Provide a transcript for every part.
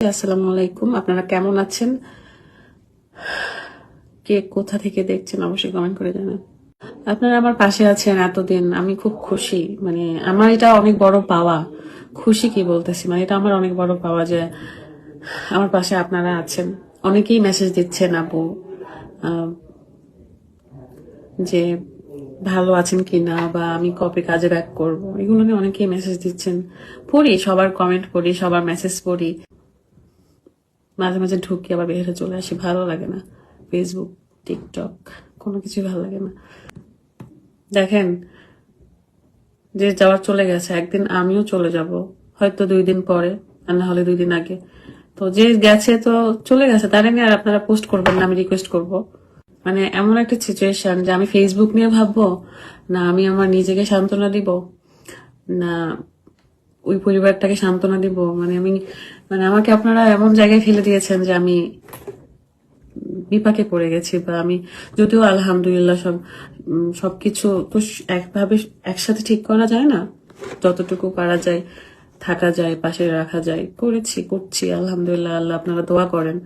আসসালামু আলাইকুম। আপনারা কেমন আছেন? কে কোথা থেকে দেখছেন অবশ্যই কমেন্ট করে জানান। আপনারা আমার পাশে আছেন এতদিন, আমি খুব খুশি। মানে আমার এটা অনেক বড় পাওয়া। খুশি কি বলতেছি? মানে এটা আমার অনেক বড় পাওয়া যে আমার পাশে আপনারা আছেন। অনেকেই মেসেজ দিচ্ছেন, আপু যে ভালো আছেন কিনা বা আমি কবে কাজে ব্যাক করব? এগুলো নিয়ে অনেকেই মেসেজ দিচ্ছেন। পড়ি, সবার কমেন্ট পড়ি, সবার মেসেজ পড়ি। মাঝে মাঝে ঢুকি, আবার বের চলে আসি। ভালো লাগে না। ফেসবুক টিকটক কোনো কিছুই ভালো লাগে না। দেখেন, যে যাওয়ার চলে গেছে, একদিন আমিও চলে যাব। হয়তো দুই দিন পরে, আর না হলে দুই দিন আগে। তো যে গেছে তো চলে গেছে। তারা নিয়ে আর আপনারা পোস্ট করবেন না, আমি রিকোয়েস্ট করব। মানে এমন একটা সিচুয়েশন যে আমি ফেসবুক নিয়ে ভাববো, না আমি আমার নিজেকে সান্ত্বনা দিব, না ওই পরিবারটাকে সান্ত্বনা দিব? মানে আমি মানে আমাকে আপনারা এমন জায়গায় ফেলে দিয়েছেন যে আমি বিপাকে পড়ে গেছি বা আমি যদিও আলহামদুলিল্লাহ সব সবকিছু তো একভাবে একসাথে ঠিক করা যায় না? যতটুকু পারা যায়, থাকা যায়, পাশে রাখা যায়, করেছি, করছি, আলহামদুলিল্লাহ, আল্লাহ আপনারা দোয়া করেন।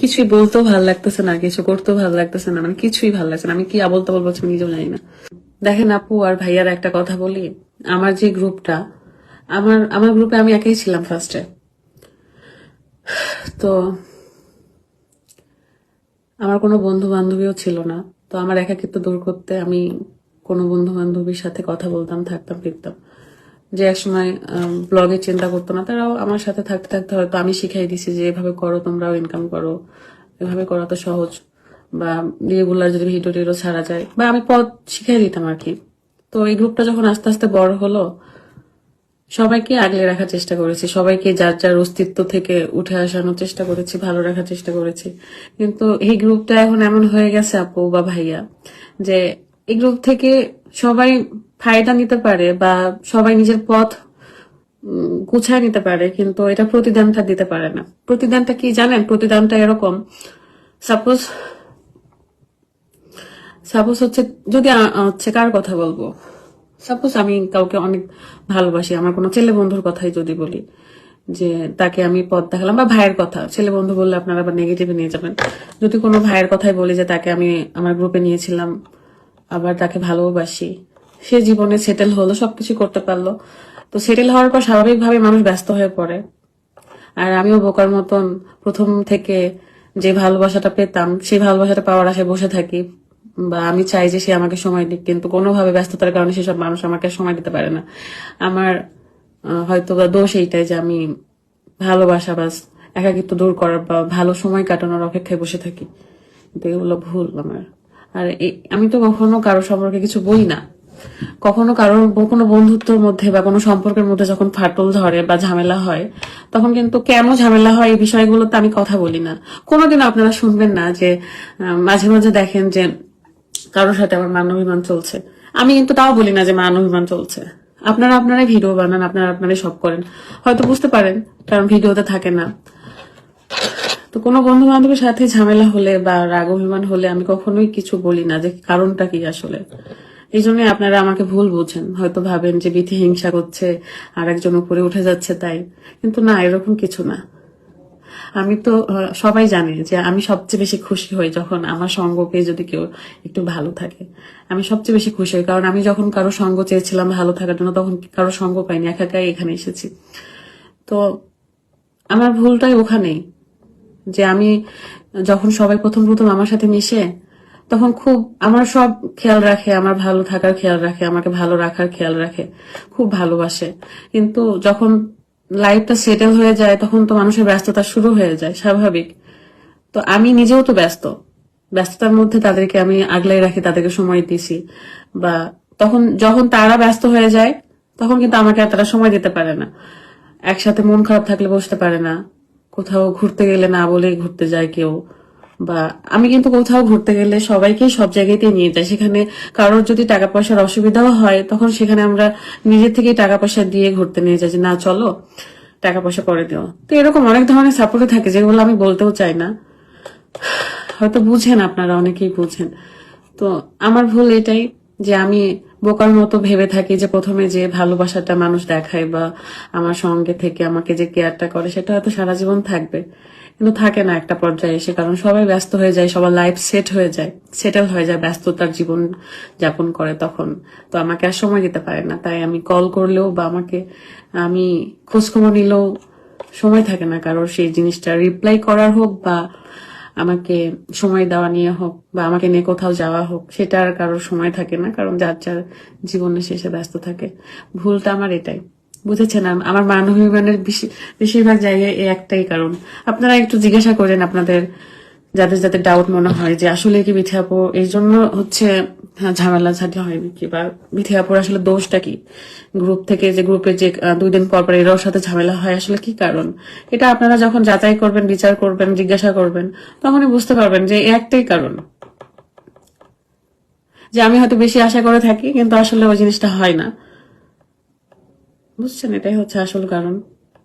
কিছুই বলতেও ভালো লাগতেছে না, কিছু করতেও ভালো লাগতেছে না মানে কিছুই ভালো লাগছে না। আমি কি আবল তাবল বলছি আমি নিজেও জানি না। দেখেন আপু আর ভাইয়ার একটা কথা বলি, আমার যে গ্রুপটা, আমার আমার গ্রুপে আমি একাই ছিলাম ফার্স্টে তো আমার কোনো বন্ধু বান্ধবীও ছিল না, তো আমার একাকিত্ব দূর করতে আমি কোনো বন্ধু বান্ধবীর সাথে কথা বলতাম, থাকতাম, ফিরতাম। যে একসময় ব্লগে চিন্তা করতো না, তারাও আমার সাথে থাকতে থাকতে হয়তো আমি শিখাই দিছি যে এভাবে করো, তোমরাও ইনকাম করো, এভাবে করা তো সহজ। বা রেগুলার যদি ভিডিও টিডিও ছাড়া যায়, বা আমি পথ শিখাই দিতাম আর কি। তো এই গ্রুপটা যখন আস্তে আস্তে বড় হলো, সবাইকে আগলে রাখার চেষ্টা করেছি। সবাইকে যার যার অস্তিত্ব থেকে উঠে আসানোর চেষ্টা করেছি, ভালো রাখার চেষ্টা করেছি। কিন্তু এই গ্রুপটা এখন এমন হয়ে গেছে, আপু বা ভাইয়া, যে এই গ্রুপ থেকে সবাই ফায়দা নিতে পারে বা সবাই নিজের পথ গুছায় নিতে পারে, কিন্তু এটা প্রতিদানটা দিতে পারে না। প্রতিদানটা কি জানেন? প্রতিদানটা এরকম। সাপোজ সাপোজ হচ্ছে, যদি হচ্ছে কার কথা বলব? সাপোজ আমি কাউকে অনেক ভালোবাসি, আমার কোনো ছেলে বন্ধুর কথাই যদি বলি, যে তাকে আমি পথ দেখালাম বা ভাইয়ের কথা, ছেলে বন্ধু বললে আপনারা আবার নেগেটিভে নিয়ে যাবেন। যদি কোনো ভাইয়ের কথাই বলি যে তাকে আমি আমার গ্রুপে নিয়েছিলাম, আবার তাকে ভালোবাসি, সে জীবনে সেটেল হলো, সবকিছু করতে পারল। তো সেটেল হওয়ার পর স্বাভাবিকভাবে মানুষ ব্যস্ত হয়ে পড়ে। আর আমিও বোকার মতন প্রথম থেকে যে ভালোবাসাটা পেতাম, সেই ভালোবাসাটা পাওয়ার আশায় বসে থাকি। বা আমি চাই যে সে আমাকে সময় দিক, কিন্তু কোনোভাবে ব্যস্ততার কারণে সেসব মানুষ আমাকে সময় দিতে পারে না। আমার হয়তো বা দোষ এইটাই যে আমি ভালোবাসা বাস একাকিত্ব দূর করার বা ভালো সময় কাটানোর অপেক্ষায় বসে থাকি। কিন্তু এগুলো ভুল আমার। আর আমি তো কখনো কারও সম্পর্কে কিছু বলি না। কখনো কারোর কোনো বন্ধুত্বের মধ্যে বা কোনো সম্পর্কের মধ্যে যখন ফাটল ধরে বা ঝামেলা হয়, তখন কিন্তু কেন ঝামেলা হয় এই বিষয়গুলোতে আমি কথা বলি না। কোনোদিন আপনারা শুনবেন না যে মাঝে মাঝে দেখেন যে কারোর সাথে আমার মান অভিমান চলছে। আমি কিন্তু তাও বলি না যে মান অভিমান চলছে। আপনারা আপনারা ভিডিও বানান, আপনারা আপনারা সব করেন। হয়তো বুঝতে পারেন, কারণ ভিডিওতে থাকে না। তো কোনো বন্ধু বান্ধবের সাথে ঝামেলা হলে বা রাগ অভিমান হলে আমি কখনোই কিছু বলি না যে কারণটা কি আসলে। এই জন্যই আপনারা আমাকে ভুল বুঝেন। হয়তো ভাবেন যে বিধি হিংসা করছে আর একজন উপরে উঠে যাচ্ছে তাই। কিন্তু না, এরকম কিছু না। আমি তো সবাই জানে যে আমি সবচেয়ে বেশি খুশি হই যখন আমার সঙ্গ পেয়ে যদি কেউ একটু ভালো থাকে। আমি সবচেয়ে বেশি খুশি হই কারণ আমি যখন কারও সঙ্গ চেয়েছিলাম ভালো থাকার জন্য তখন কারও সঙ্গ পাইনি, একা একাই এখানে এসেছি। তো আমার ভুলটাই ওখানেই যে আমি যখন সবাই প্রথম প্রথম আমার সাথে মিশে, তখন খুব আমার সব খেয়াল রাখে, আমার ভালো থাকার খেয়াল রাখে, আমাকে ভালো রাখার খেয়াল রাখে, খুব ভালোবাসে। কিন্তু যখন লাইফটা সেটেল হয়ে যায়, তখন তো মানুষের ব্যস্ততা শুরু হয়ে যায়, স্বাভাবিক। তো আমি নিজেও তো ব্যস্ত। ব্যস্ততার মধ্যে তাদেরকে আমি আগলাই রাখি, তাদেরকে সময় দিছি। বা তখন যখন তারা ব্যস্ত হয়ে যায়, তখন কিন্তু আমাকে আর তারা সময় দিতে পারে না। একসাথে মন খারাপ থাকলে বসতে পারে না। কোথাও ঘুরতে গেলে না বলে ঘুরতে যায় কেউ। বা আমি কিন্তু কোথাও ঘুরতে গেলে সবাইকেই সব জায়গাতেই নিয়ে যাই। সেখানে কারোর যদি টাকা পয়সার অসুবিধাও হয়, তখন সেখানে আমরা নিজের থেকেই টাকা পয়সা দিয়ে ঘুরতে নিয়ে যাই যে, না, চলো টাকা পয়সা পরে দিও। তো এরকম অনেক ধরনের সাপোর্টে থাকে যেগুলো আমি বলতেও চাই না। হয়তো বুঝেন আপনারা, অনেকেই বুঝেন। তো আমার ভুল এটাই যে, আমি বোকার মতো ভেবে থাকি যে, প্রথমে যে ভালোবাসাটা মানুষ দেখায় বা আমার সঙ্গে থেকে আমাকে যে কেয়ারটা করে, সেটা হয়তো সারা জীবন থাকবে। কিন্তু থাকে না একটা পর্যায়ে এসে, কারণ সবাই ব্যস্ত হয়ে যায়, সবার লাইফ সেট হয়ে যায় সেটেল হয়ে যায় ব্যস্ততার জীবন যাপন করে তখন। তো আমাকে আর সময় দিতে পারে না, তাই আমি কল করলেও বা আমাকে, আমি খোঁজখবর নিলেও সময় থাকে না, কারোর সেই জিনিসটা রিপ্লাই করার হোক বা আমাকে সময় দেওয়া নিয়ে হোক বা আমাকে নিয়ে কোথাও যাওয়া হোক, সেটা আর কারোর সময় থাকে না, কারণ যার যার জীবনের শেষে ব্যস্ত থাকে। ভুলটা আমার এটাই। বুঝেছেন? আমার মানবিমানের বেশিরভাগ জায়গায় এই একটাই কারণ। আপনারা একটু জিজ্ঞাসা করেন আপনাদের যাদের যাদের ডাউট মনে হয় যে আসলে কি মিথি আপু এই জন্য হচ্ছে হ্যাঁ, ঝামেলা ঝাঁটি হয় নাকি বা মিথি আপুর আসলে দোষটা কি? গ্রুপ থেকে যে গ্রুপে যে দুই দিন পর পর এরাও সাথে ঝামেলা হয় আসলে কি কারণ? এটা আপনারা যখন যাচাই করবেন বিচার করবেন জিজ্ঞাসা করবেন তখনই বুঝতে পারবেন যে একটাই কারণ। যে আমি হয়তো বেশি আশা করে থাকি কিন্তু আসলে ওই জিনিসটা হয় না। বুঝছেন এটাই হচ্ছে আসল কারণ।